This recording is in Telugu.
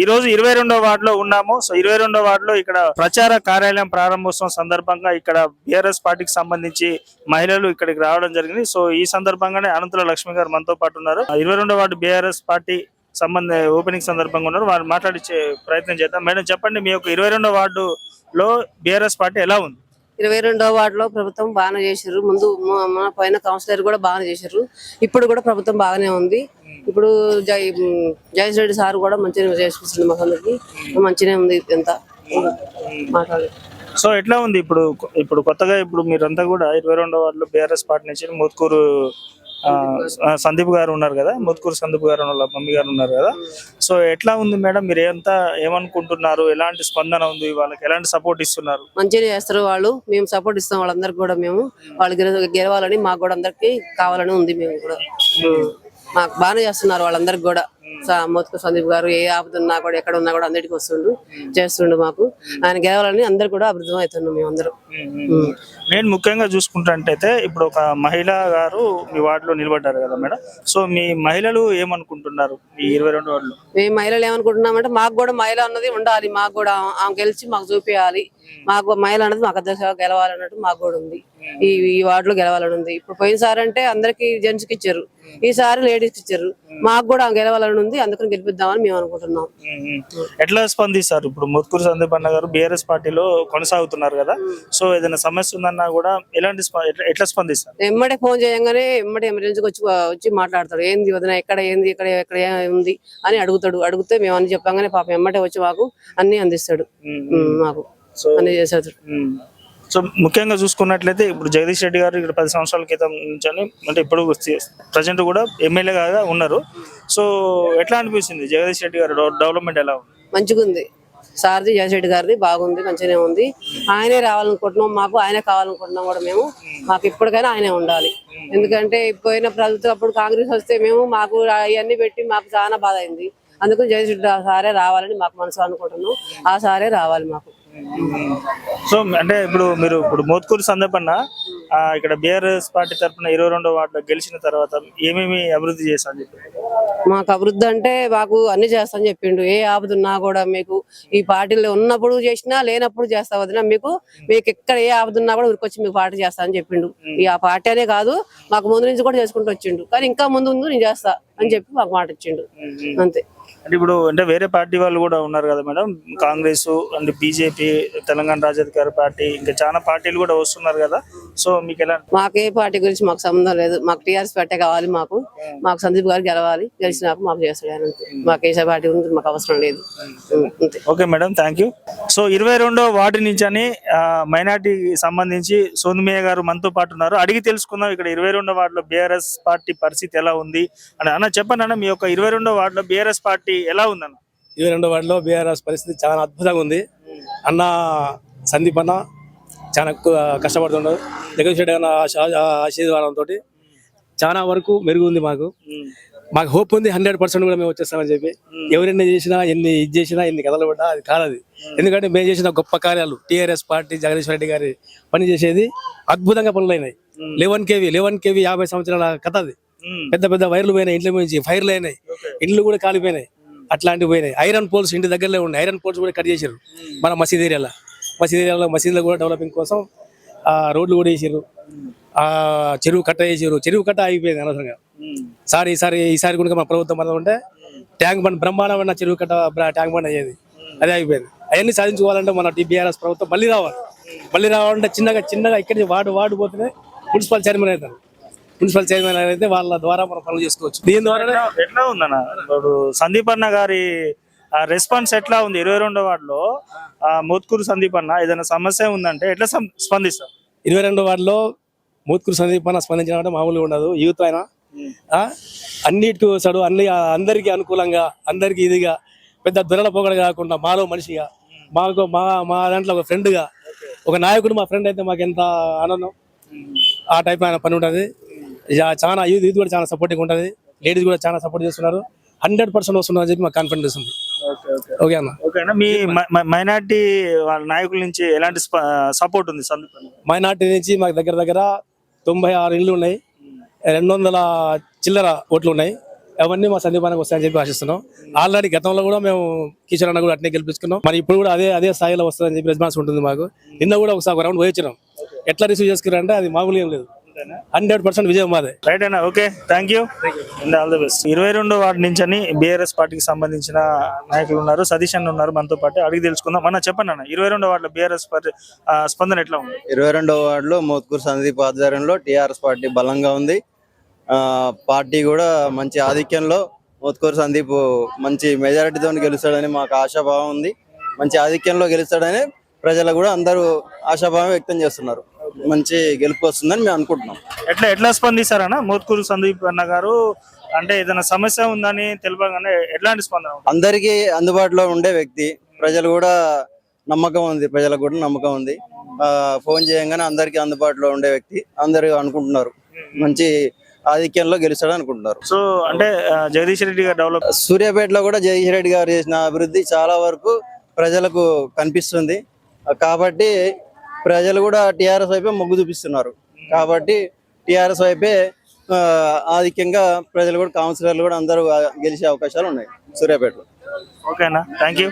ఈ రోజు ఇరవై రెండో వార్డులో ఉన్నాము. సో ఇరవై రెండో వార్డులో ఇక్కడ ప్రచార కార్యాలయం ప్రారంభోత్సవం సందర్భంగా ఇక్కడ బిఆర్ఎస్ పార్టీకి సంబంధించి మహిళలు ఇక్కడికి రావడం జరిగింది. సో ఈ సందర్భంగానే అనంతుల లక్ష్మి గారు మనతో పాటు ఉన్నారు. ఇరవై రెండో వార్డు బిఆర్ఎస్ పార్టీ సంబంధ ఓపెనింగ్ సందర్భంగా ఉన్నారు. వారు మాట్లాడించే ప్రయత్నం చేద్దాం. మేడం చెప్పండి మీ యొక్క ఇరవై రెండో వార్డులో బిఆర్ఎస్ పార్టీ ఎలా ఉంది? ఇరవై రెండో వార్డులో ప్రభుత్వం బాగానే చేశారు. ముందు మన పైన కౌన్సిలర్ కూడా బాగానే చేశారు. ఇప్పుడు కూడా ప్రభుత్వం బాగానే ఉంది. ఇప్పుడు జై జగన్ రెడ్డి సార్ కూడా మంచిగా చేస్తుంది మాకు అందరికి. మంచిగానే ఉంది ఎంత మాట్లాడలేదు. సో ఎట్లా ఉంది ఇప్పుడు ఇప్పుడు కొత్తగా ఇప్పుడు మీరంతా కూడా ఇరవై రెండో వార్డులో బీఆర్ఎస్ పార్టీ నుంచి ముత్కూరు సందీప్ గారు ఉన్నారు కదా ముత్కూరు సందీప్ గారు వాళ్ళ మమ్మీ గారు ఉన్నారు కదా. సో ఎట్లా ఉంది మేడం? మీరు ఎంత ఏమనుకుంటున్నారు? ఎలాంటి స్పందన ఉంది? వాళ్ళకి ఎలాంటి సపోర్ట్ ఇస్తున్నారు? మంచిగా చేస్తారు వాళ్ళు. మేము సపోర్ట్ ఇస్తాం వాళ్ళందరికి కూడా మేము. వాళ్ళు గెల- గెలవాలని మాకు కూడా అందరికి కావాలని ఉంది మేము కూడా. మాకు బాగానే చేస్తున్నారు వాళ్ళందరికి కూడా. మోత్కు సందీప్ గారు ఏ ఆపదున్నా కూడా ఎక్కడ ఉన్నా కూడా అందరికి వస్తుండు చేస్తుండు మాకు. ఆయన గెలవాలని అందరు కూడా అభివృద్ధి అవుతున్నాం మేము అందరం. ఉమ్. నేను ముఖ్యంగా చూసుకుంటే ఇప్పుడు ఒక మహిళ గారు మీ వార్డులో నిలబడ్డారు కదా మేడం. సో మీ మహిళలు ఏమనుకుంటున్నారు ఈ ఇరవై రెండు వార్డులో? మేము మహిళలు ఏమనుకుంటున్నామంటే మాకు కూడా మహిళ అన్నది ఉండాలి మాకు కూడా ఆమె గెలిచి మాకు చూపించాలి మాకు మహిళ అన్నది మాకు అధ్యక్ష గెలవాలన్నట్టు మాకు కూడా ఉంది. ఈ ఈ వార్డులో గెలవాలని ఉంది. ఇప్పుడు పోయినసారి అంటే అందరికి జెంట్స్కి ఇచ్చారు. ఈసారి లేడీస్కి ఇచ్చారు. మాకు కూడా గెలవాలని ఉంది. అందుకని గెలిపిద్దామని మేము అనుకుంటున్నాం. ఎట్లా స్పందిస్తారు? ఇప్పుడు ముత్కూరు సందీప్ అన్న గారు బీఆర్ఎస్ పార్టీలో కొనసాగుతున్నారు కదా. సో ఏదైనా సమస్య ఉందన్నా కూడా ఎలాంటి ఎట్లా- స్పందిస్తారు? ఎమ్మడే ఫోన్ చేయగానే ఎమ్మడే ఎమర్జెన్సీకి వచ్చి వచ్చి మాట్లాడతాడు. ఏంది వదిన ఎక్కడ ఏంది ఇక్కడ ఎక్కడ ఏం ఉంది అని అడుగుతాడు. అడిగితే మేము అన్ని చెప్పగానే పాపం ఎమ్మటే వచ్చి మాకు అన్ని అందిస్తాడు. మాకు అన్ని మ్మ్. సో ముఖ్యంగా చూసుకున్నట్లయితే ఇప్పుడు జగదీష్ రెడ్డి గారు ఇక్కడ పది సంవత్సరాల క్రితం నుంచి అంటే ఇప్పుడు ప్రజెంట్ కూడా ఎమ్మెల్యేగా ఉన్నారు. సో ఎట్లా అనిపిస్తుంది జగదీష్ రెడ్డి గారు డెవలప్మెంట్ ఎలా ఉంది? మంచిగా ఉంది. సారథి జయశెట్టి గారిది బాగుంది మంచిగానే ఉంది. ఆయనే రావాలనుకుంటున్నాం మాకు ఆయనే కావాలనుకుంటున్నాం కూడా మేము. మాకు ఇప్పటికైనా ఆయనే ఉండాలి. ఎందుకంటే పోయిన ప్రభుత్వం అప్పుడు కాంగ్రెస్ వస్తే మేము మాకు అవన్నీ పెట్టి మాకు చాలా బాధ అయింది. అందుకు జయశెట్టి సారే రావాలని మాకు మనసు అనుకుంటున్నాం. ఆ సారే రావాలి మాకు. సో అంటే ఇప్పుడు మీరు ఇప్పుడు మోత్కూరు సందర్భంగా ఇక్కడ బీఆర్ఎస్ పార్టీ తరఫున ఇరవై రెండో వార్డులో గెలిచిన తర్వాత ఏమేమి అభివృద్ధి చేస్తా అని చెప్పి మాకు అభివృద్ధి అంటే మాకు అన్ని చేస్తాని చెప్పిండు. ఏ ఆపదున్నా కూడా మీకు ఈ పార్టీలో ఉన్నప్పుడు చేసినా లేనప్పుడు చేస్తా వదినా మీకు మీకు ఎక్కడ ఏ ఆపదున్నా కూడా ఊరికొచ్చి మీకు పార్టీ చేస్తా అని చెప్పిండు ఈ ఆ పార్టీ అనే కాదు మాకు ముందు నుంచి కూడా చేసుకుంటూ వచ్చిండు. కానీ ఇంకా ముందు ముందు నేను చేస్తా అని చెప్పి మాకు మాట ఇచ్చిండు. అంతే. అంటే ఇప్పుడు అంటే వేరే పార్టీ వాళ్ళు కూడా ఉన్నారు కదా madam? Congress and BJP Telangana Rajadhikara party ఇంకా చాలా పార్టీలు కూడా వస్తున్నారు కదా? సో మీకు ఎలా మాకు ఏ పార్టీ గురించి మాకు సంబంధం లేదు. మాకు టీఆర్ఎస్ పార్టీ కావాలి మాకు. మాకు సందీప్ గారు గెలవాలి. గెలిచినాక మాకు చేస్తాడు మాకు ఏ పార్టీ గురించి మాకు అవసరం లేదు. Okay madam thank you so ఇరవై రెండో వార్డు నుంచి అని మైనార్టీకి సంబంధించి సోనిమయ్య గారు మనతో పాటు ఉన్నారు. అడిగి తెలుసుకుందాం ఇక్కడ ఇరవై రెండో వార్డులో బీఆర్ఎస్ పార్టీ పరిస్థితి ఎలా ఉంది అని. అన్న చెప్పండి అన్న మీ యొక్క ఇరవై రెండో వార్డులో బీఆర్ఎస్ పార్టీ ఎలా ఉందన్న? ఇరవై రెండో వార్డులో బీఆర్ఎస్ పరిస్థితి చాలా అద్భుతంగా ఉంది. అన్న సందీప్ అన్న చాలా రెడ్డి అన్న ఆశ- ఆశీర్వాదంతో చాలా వరకు మెరుగు ఉంది మాకు. మాకు హోప్ ఉంది హండ్రెడ్ పర్సెంట్ కూడా మేము వచ్చేస్తామని చెప్పి. ఎవరైనా చేసినా ఎన్ని ఇది చేసినా ఎన్ని కథలు పడ్డా అది కాదు అది ఎందుకంటే మేము చేసిన గొప్ప కార్యాలు టీఆర్ఎస్ పార్టీ జగదీష్ రెడ్డి గారి పని చేసేది అద్భుతంగా పనులైనాయి. లెవెన్ కేవీ లెవెన్ కేవీ యాభై సంవత్సరాల కథ అది. పెద్ద పెద్ద వైర్లు పోయినాయి ఇంట్లో నుంచి ఫైర్లు అయినాయి. ఇండ్లు కూడా కాలిపోయినాయి. అట్లాంటివి పోయినాయి. ఐరన్ పోల్స్ ఇంటి దగ్గరలో ఉన్నాయి ఐరన్ పోల్స్ కూడా కట్ చేశారు మన మసీద్ ఏరియాలో. మసీద్ ఏరియాలో మసీదులో కూడా డెవలపింగ్ కోసం ఆ రోడ్లు కూడా వేసారు ఆ చెరువు కట్ట వేసారు చెరువు కట్ట అయిపోయింది అనవసరంగా. సార్ ఈసారి ఈసారి కూడా మన ప్రభుత్వం మనం ఉంటే ట్యాంక్ బండ్ బ్రహ్మాండమైన చెరువు కట్ట ట్యాంక్ బండ్ అయ్యేది. అదే అయిపోయింది. అవన్నీ సాధించుకోవాలంటే మన టీబీఆర్ఎస్ ప్రభుత్వం మళ్ళీ రావాలి. మళ్ళీ రావాలంటే చిన్నగా చిన్నగా ఇక్కడి నుంచి వాడు వాడు పోతేనే మున్సిపల్ చైర్మన్ అవుతారు. మున్సిపల్ చైర్మన్ అయితే వాళ్ళ ద్వారా మనం పనులు చేసుకోవచ్చు. దీని ద్వారా ఎట్లా ఉందన్న? ఇప్పుడు సందీప్ అన్న గారి రెస్పాన్స్ ఎట్లా ఉంది? ఇరవై రెండో వార్డులో మోత్కూరు సందీప్ అన్న ఏదైనా సమస్య ఉందంటే ఎట్లా స్పందిస్తారు? ఇరవై రెండు వార్డులో మూత్కూరు సందీప్ అన్న స్పందించడం అంటే మామూలుగా ఉండదు. యూత్ ఆయన. ఆ, అన్నిటికీ వస్తాడు. అన్ని అందరికీ అనుకూలంగా అందరికీ ఇదిగా పెద్ద దొరల పొగడ కాకుండా మాలో మనిషిగా మాకు మా మా దాంట్లో ఒక ఫ్రెండ్గా ఒక నాయకుడు మా ఫ్రెండ్ అయితే మాకు ఎంత ఆనందం. ఆ టైప్ ఆయన పని ఉంటుంది. చాలా యూత్ యూత్ కూడా చాలా సపోర్టింగ్ ఉంటుంది. లేడీస్ కూడా చాలా సపోర్ట్ చేస్తున్నారు. హండ్రెడ్ పర్సెంట్ వస్తున్నారు అని చెప్పి మాకు కాన్ఫిడెన్స్ ఉంది. ఓకే అన్న? ఓకేనా మీ మైనార్టీ వాళ్ళ నాయకుల నుంచి ఎలాంటి సపోర్ట్ ఉంది? మైనార్టీ నుంచి మాకు దగ్గర దగ్గర తొంభై ఆరు ఇళ్ళు ఉన్నాయి. రెండు వందల చిల్లర ఓట్లు ఉన్నాయి అవన్నీ మా సందీపానికి వస్తాయని చెప్పి ఆశిస్తున్నాం. ఆల్రెడీ గతంలో కూడా మేము కిషన్ అన్న కూడా అట్నే గెలిపించుకున్నాం. మరి ఇప్పుడు కూడా అదే అదే స్థాయిలో వస్తుందని చెప్పి రెస్పాన్స్ ఉంటుంది మాకు. నిన్న కూడా ఒకసారి ఒక రౌండ్ పోయించినాం ఎట్లా రిసీవ్ చేసుకున్నారంటే అది మామూలు ఏం లేదు. హండ్రెడ్ పర్సెంట్ విజయం మాదే. రైట్ అన్న? Okay thank you and all the best ఇరవై రెండో వార్డు నుంచి అని బీఆర్ఎస్ పార్టీకి సంబంధించిన నాయకులు ఉన్నారు సతీష్ అన్న ఉన్నారు మనతో పాటు. అడిగి తెలుసుకుందాం. అన్న చెప్పండి అన్న ఇరవై రెండో వార్డులో బీఆర్ఎస్ పార్టీ ఆ, స్పందన ఎట్లా ఉంది? ఇరవై రెండవ వార్డులో మోత్కూరు సందీప్ ఆధ్వర్యంలో టీఆర్ఎస్ పార్టీ బలంగా ఉంది. ఆ, పార్టీ కూడా మంచి ఆధిక్యంలో మోత్కూరు సందీప్ మంచి మెజారిటీతో గెలుస్తాడని మాకు ఆశాభావం ఉంది. మంచి ఆధిక్యంలో గెలుస్తాడని ప్రజలు కూడా అందరూ ఆశాభావం వ్యక్తం చేస్తున్నారు. మంచి గెలుపు వస్తుందని మేము అనుకుంటున్నాం. ఎట్లా ఎట్లా స్పందిస్తారన్న? మోత్కూరు సందీప్ అన్న గారు? అంటే ఏదైనా సమస్య ఉందని తెలియగానే ఎట్లాంటి స్పందన? అందరికీ అందుబాటులో ఉండే వ్యక్తి. ప్రజలు కూడా నమ్మకం ఉంది. ప్రజలకు కూడా నమ్మకం ఉంది. ఫోన్ చేయంగానే అందరికీ అందుబాటులో ఉండే వ్యక్తి. అందరూ అనుకుంటున్నారు. మంచి ఆధిక్యంలో గెలుస్తాడు అనుకుంటున్నారు. సో అంటే జగదీష్ రెడ్డి గారు డెవలప్ సూర్యాపేటలో కూడా జగదీష్ రెడ్డి గారు చేసిన అభివృద్ధి చాలా వరకు ప్రజలకు కనిపిస్తుంది. కాబట్టి ప్రజలు కూడా టిఆర్ఎస్ వైపే మొగ్గు చూపిస్తున్నారు. కాబట్టి టిఆర్ఎస్ వైపే ఆ, ఆధిక్యంగా ప్రజలు కూడా కౌన్సిలర్లు కూడా అందరూ గెలిచే అవకాశాలు ఉన్నాయి. సూర్యాపేటలో. ఓకేనా? Thank you